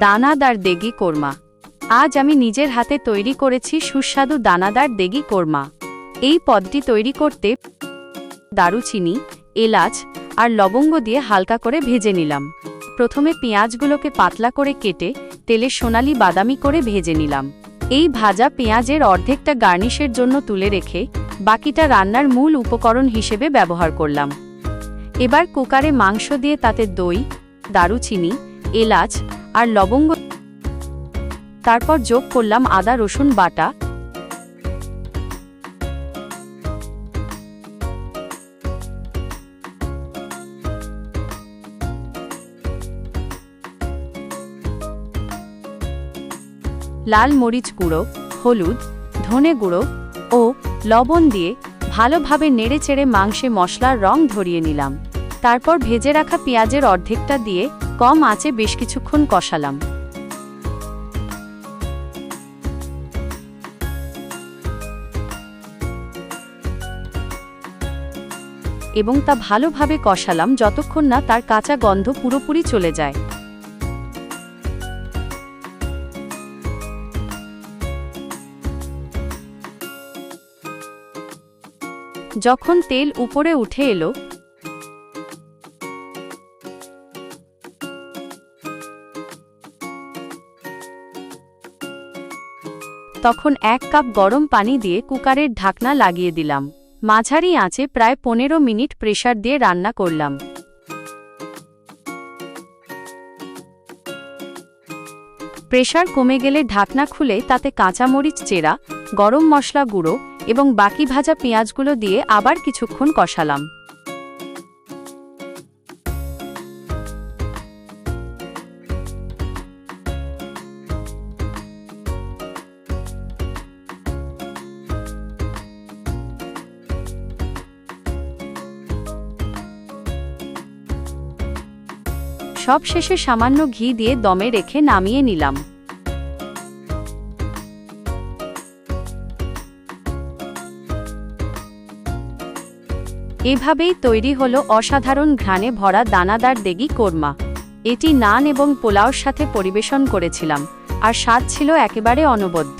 দানাদার দেগি কোরমা। আজ আমি নিজের হাতে তৈরি করেছি সুস্বাদু দানাদার দেগি কোরমা। এই পদটি তৈরি করতে দারুচিনি, এলাচ আর লবঙ্গ দিয়ে হালকা করে ভেজে নিলাম। প্রথমে পেঁয়াজগুলোকে পাতলা করে কেটে তেলে সোনালি বাদামি করে ভেজে নিলাম। এই ভাজা পেঁয়াজের অর্ধেকটা গার্নিশের জন্য তুলে রেখে বাকিটা রান্নার মূল উপকরণ হিসেবে ব্যবহার করলাম। এবার কুকারে মাংস দিয়ে তাতে দই, দারুচিনি, এলাচ আর লবঙ্গ। তারপর যোগ করলাম আদা, রসুন বাটা। লাল মরিচ গুঁড়ো, হলুদ, ধনে গুঁড়ো ও লবণ দিয়ে ভালোভাবে নেড়েচেড়ে মাংসে মশলার রং ধরিয়ে নিলাম। তারপর ভেজে রাখা পেঁয়াজের অর্ধেকটা দিয়ে কম আঁচে বেশ কিছুক্ষণ কষালাম। এবং তা ভালোভাবে কষালাম যতক্ষণ না তার কাঁচা গন্ধ পুরোপুরি চলে যায়। যখন তেল উপরে উঠে এলো তখন এক কাপ গরম পানি দিয়ে কুকারের ঢাকনা লাগিয়ে দিলাম। মাঝারি আঁচে প্রায় পনেরো মিনিট প্রেশার দিয়ে রান্না করলাম। প্রেশার কমে গেলে ঢাকনা খুলে তাতে কাঁচামরিচ চেরা, গরম মশলা গুঁড়ো এবং বাকি ভাজা পেঁয়াজগুলো দিয়ে আবার কিছুক্ষণ কষালাম। সব শেষে সামান্য ঘি দিয়ে দমে রেখে নামিয়ে নিলাম। এভাবেই তৈরি হলো অসাধারণ ঘ্রাণে ভরা দানাদার দেগি কোরমা। এটি নান এবং পোলাওর সাথে পরিবেশন করেছিলাম, আর স্বাদ ছিল একেবারে অনবদ্য।